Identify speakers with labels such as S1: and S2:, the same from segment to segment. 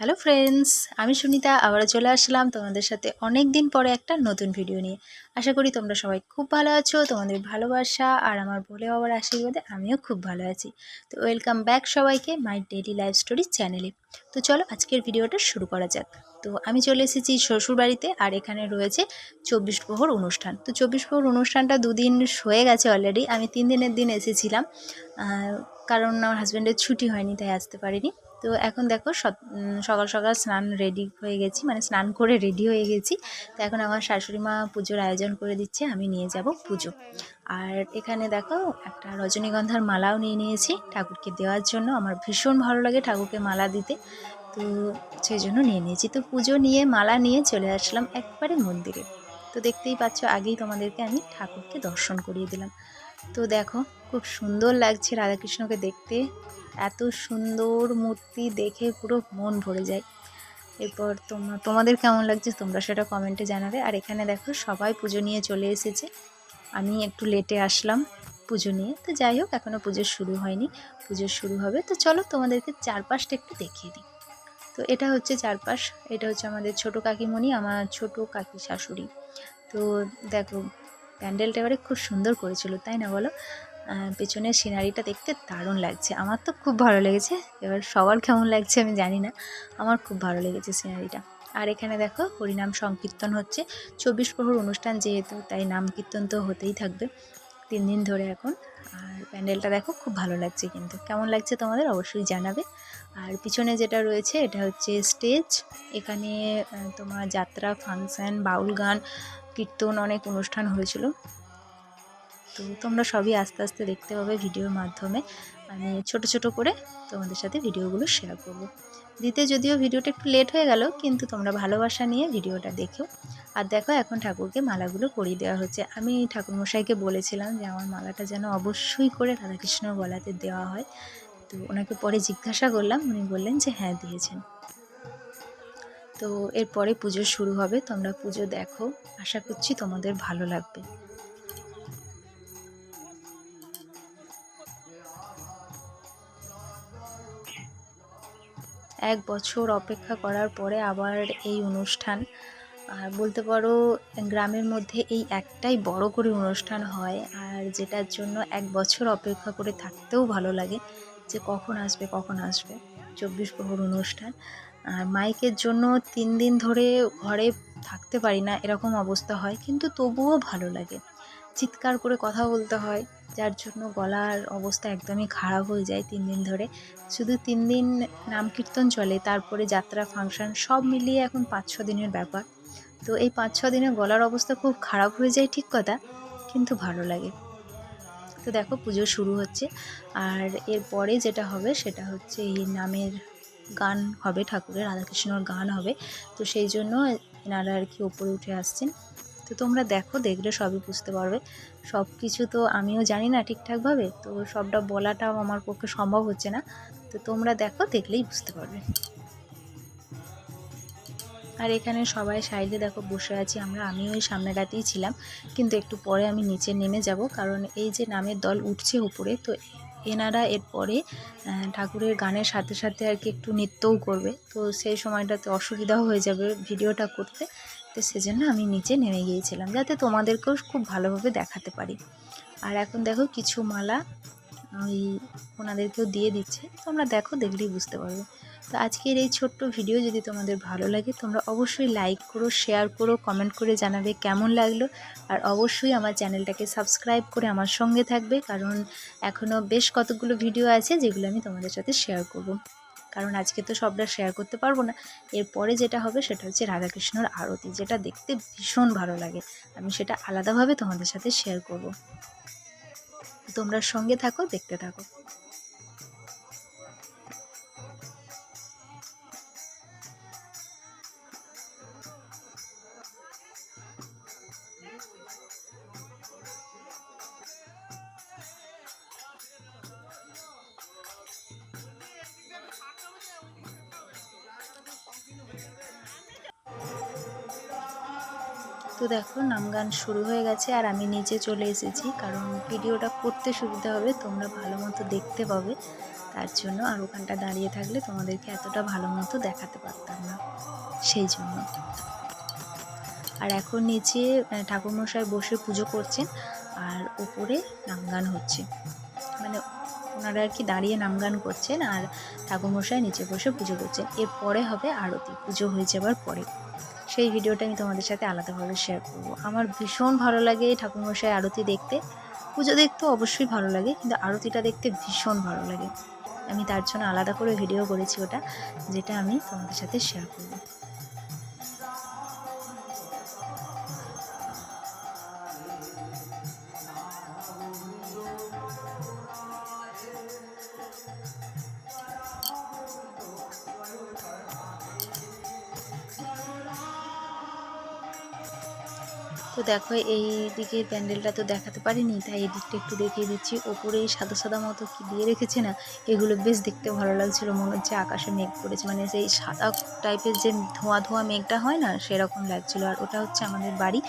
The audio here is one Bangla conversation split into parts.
S1: হ্যালো ফ্রেন্ডস আমি সুনিতা, আবারও চলে আসলাম তোমাদের সাথে অনেক দিন পরে একটা নতুন ভিডিও নিয়ে। আশা করি তোমরা সবাই খুব ভালো আছো, তোমাদের ভালোবাসা আর আমার বলে বাবার আশীর্বাদে আমিও খুব ভালো আছি। তো ওয়েলকাম ব্যাক সবাইকে মাই ডেলি লাইফ স্টোরি চ্যানেলে তো চলো আজকের ভিডিওটা শুরু করা যাক। তো আমি চলে এসেছি শ্বশুর বাড়িতে আর এখানে রয়েছে চব্বিশ প্রহর অনুষ্ঠান। তো চব্বিশ প্রহর অনুষ্ঠানটা দুদিন হয়ে গেছে অলরেডি আমি তিন দিনের দিন এসেছিলাম। কারণ আমার হাজব্যান্ডের ছুটি হয়নি, তাই আসতে পারিনি। তো এখন দেখো সকাল সকাল স্নান রেডি হয়ে গেছি মানে স্নান করে রেডি হয়ে গেছি। তো এখন আমার শাশুড়ি মা পুজোর আয়োজন করে দিচ্ছে, আমি নিয়ে যাব পুজো। আর এখানে দেখো একটা রজনীগন্ধার মালাও নিয়ে নিয়েছি ঠাকুরকে দেওয়ার জন্য। আমার ভীষণ ভালো লাগে ঠাকুরকে মালা দিতে। তো সেই জন্য নিয়ে নিয়েছি। তো পুজো নিয়ে, মালা নিয়ে চলে আসলাম একবারে মন্দিরে। তো দেখতেই পাচ্ছ, আগেই তোমাদেরকে আমি ঠাকুরকে দর্শন করিয়ে দিলাম। তো দেখো, খুব সুন্দর লাগছে রাধাকৃষ্ণকে দেখতে। এত সুন্দর মূর্তি দেখে পুরো মন ভরে যায়। এরপর তোমা, তোমাদের কেমন লাগছে তোমরা সেটা কমেন্টে জানাবে। আর এখানে দেখো সবাই পুজো নিয়ে চলে এসেছে। আমি একটু লেটে আসলাম পুজো নিয়ে। তো যাই হোক এখনও পুজো শুরু হয়নি। পুজো শুরু হবে। তো চলো তোমাদেরকে চারপাশটা একটু দেখিয়ে দিই। তো এটা হচ্ছে চারপাশ। এটা হচ্ছে আমাদের ছোট কাকিমণি, আমার ছোট কাকি শাশুড়ি। তো দেখো, প্যান্ডেলটা এবারে খুব সুন্দর করেছিল, তাই না বলো? পেছনের সিনারিটা দেখতে দারুণ লাগছে। আমার তো খুব ভালো লেগেছে। এবার সবার কেমন লাগছে আমি জানি না। আমার খুব ভালো লেগেছে সিনারিটা। আর এখানে দেখো, হরিনাম সংকীর্তন হচ্ছে। চব্বিশ প্রহর অনুষ্ঠান যেহেতু, তাই নাম কীর্তন তো হতেই থাকবে তিন দিন ধরে এখন। আর প্যান্ডেলটা দেখো, খুব ভালো লাগছে কিন্তু। কেমন লাগছে তোমাদের অবশ্যই জানাবে। আর পিছনে যেটা রয়েছে, এটা হচ্ছে স্টেজ। এখানে তোমার যাত্রা, ফাংশান, বাউল গান, কীর্তন অনেক অনুষ্ঠান হয়েছিল। তো তোমরা সবই আস্তে আস্তে দেখতে পাবে ভিডিওর মাধ্যমে। আমি ছোট ছোট করে তোমাদের সাথে ভিডিওগুলো শেয়ার করব। দিতে যদিও ভিডিওটা একটু লেট হয়ে গেল, কিন্তু তোমরা ভালোবাসা নিয়ে ভিডিওটা দেখো। আর দেখো এখন ঠাকুরকে মালাগুলো পরিয়ে দেওয়া হচ্ছে। আমি ঠাকুরমশাইকে বলেছিলাম যে আমার মালাটা যেন অবশ্যই করে রাধাকৃষ্ণ গলাতে দেওয়া হয়। তো ওনাকে পরে জিজ্ঞাসা করলাম, উনি বললেন যে হ্যাঁ দিয়েছেন। তো এরপরে পুজো শুরু হবে, তোমরা পুজো দেখো। আশা করছি তোমাদের ভালো লাগবে। এক বছর অপেক্ষা করার পরে আবার এই অনুষ্ঠান। আর বলতে পারো, গ্রামের মধ্যে এই একটাই বড় করে অনুষ্ঠান হয়। আর যেটার জন্য এক বছর অপেক্ষা করে থাকতেও ভালো লাগে যে কখন আসবে কখন আসবে। চব্বিশ প্রহর অনুষ্ঠান। আর মাইকের জন্য তিন দিন ধরে ঘরে থাকতে পারি না, এরকম অবস্থা হয়। কিন্তু তবুও ভালো লাগে। চিৎকার করে কথা বলতে হয়। যার জন্য গলার অবস্থা একদমই খারাপ হয়ে যায় তিন দিন ধরে। শুধু তিন দিন নাম কীর্তন চলে, তারপরে যাত্রা, ফাংশন, সব মিলিয়ে এখন পাঁচ, ছ দিনের ব্যাপার। তো এই পাঁচ, ছ দিনে গলার অবস্থা খুব খারাপ হয়ে যায় ঠিক কথা, কিন্তু ভালো লাগে। তো দেখো পুজো শুরু হচ্ছে, আর এরপরে যেটা হবে সেটা হচ্ছে এই নামের গান হবে, ঠাকুরের, রাধাকৃষ্ণর গান হবে। তো সেই জন্য এনারা আর কি ওপরে উঠে আসছেন। তো তোমরা দেখো, দেখলে সবই বুঝতে পারবে। সব কিছু তো আমিও জানি না ঠিকঠাকভাবে, তো সবটা বলাটাও আমার পক্ষে সম্ভব হচ্ছে না। তো তোমরা দেখো, দেখলেই বুঝতে পারবে। আর এখানে সবাই সাইডে দেখো, বসে আছি আমরা। আমিও ওই সামনেটাতেই ছিলাম, কিন্তু একটু পরে আমি নিচে নেমে যাব, কারণ এই যে নামের দল উঠছে উপরে, তো এনারা এরপরে ঠাকুরের গানের সাথে সাথে আর কি একটু নৃত্যও করবে। তো সেই সময়টাতে অসুবিধাও হয়ে যাবে ভিডিওটা করতে। তো সেজন্য আমি নিচে নেমে গিয়েছিলাম যাতে তোমাদেরকেও খুব ভালোভাবে দেখাতে পারি। আর এখন দেখো কিছু মালা ওই ওনাদেরকেও দিয়ে দিচ্ছে। তোমরা দেখো, দেখলেই বুঝতে পারবে। তো আজকের এই ছোট্ট ভিডিও যদি তোমাদের ভালো লাগে, তোমরা অবশ্যই লাইক করো শেয়ার করো কমেন্ট করে জানাবে কেমন লাগল। আর অবশ্যই আমার চ্যানেলটাকে সাবস্ক্রাইব করে আমার সঙ্গে থাকবে, কারণ এখনও বেশ কতগুলো ভিডিও আছে যেগুলো আমি তোমাদের সাথে শেয়ার করব। কারণ আজকে তো সবটা শেয়ার করতে পারব না। এরপরে যেটা হবে সেটা হচ্ছে রাধাকৃষ্ণর আরতি, যেটা দেখতে ভীষণ ভালো লাগে। আমি সেটা আলাদাভাবে তোমাদের সাথে শেয়ার করব। তোমরা সঙ্গে থাকো, দেখতে থাকো। তো দেখো, নাম গান শুরু হয়ে গেছে আর আমি নিচে চলে এসেছি। কারণ ভিডিওটা করতে সুবিধা হবে, তোমরা ভালো মতো দেখতে পাবে। তার জন্য আর ওখানটা দাঁড়িয়ে থাকলে তোমাদেরকে এতটা ভালো মতো দেখাতে পারতাম না। সেই জন্য। আর এখন নিচে ঠাকুরমশাই বসে পুজো করছেন আর উপরে নাম গান হচ্ছে। মানে ওনারা আর কি দাঁড়িয়ে নাম গান করছেন আর ঠাকুরমশাই নিচে বসে পুজো করছেন। এরপরে হবে আরতি, পুজো হয়ে যাবার পরে। সেই ভিডিওটা আমি তোমাদের সাথে আলাদাভাবে শেয়ার করব। আমার ভীষণ ভালো লাগে ঠাকুরমশাই আরতি দেখতে। পুজো দেখতে অবশ্যই ভালো লাগে, কিন্তু আরতিটা দেখতে ভীষণ ভালো লাগে। আমি তার জন্য আলাদা করে ভিডিও করেছি ওটা, যেটা আমি তোমাদের সাথে শেয়ার করব। তো দেখো এই দিকের প্যান্ডেলটা তো দেখাতে পারিনি, তাই এই দিকটা একটু দেখিয়ে দিচ্ছি। ওপরে সাদা সাদা মতো কি দিয়ে রেখেছে না, এগুলো বেশ দেখতে ভালো লাগছিল। মনে হচ্ছে আকাশে মেঘ পড়েছে মানে সেই সাদা টাইপের যে ধোঁয়া ধোঁয়া মেঘটা হয় না, সেরকম লাগছিল। আর ওটা হচ্ছে আমাদের বাড়ি,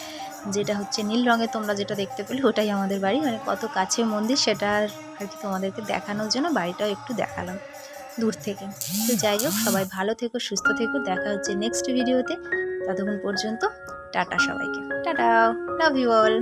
S1: যেটা হচ্ছে নীল রঙের তোমরা যেটা দেখতে পেলে ওটাই আমাদের বাড়ি। মানে কত কাছে মন্দির, সেটা আর কি তোমাদেরকে দেখানোর জন্য বাড়িটাও একটু দেখালাম দূর থেকে। তো যাই হোক, সবাই ভালো থেকো, সুস্থ থেকো, দেখা হচ্ছে নেক্সট ভিডিওতে ততক্ষণ পর্যন্ত টাটা সবাইকে। Tata love you all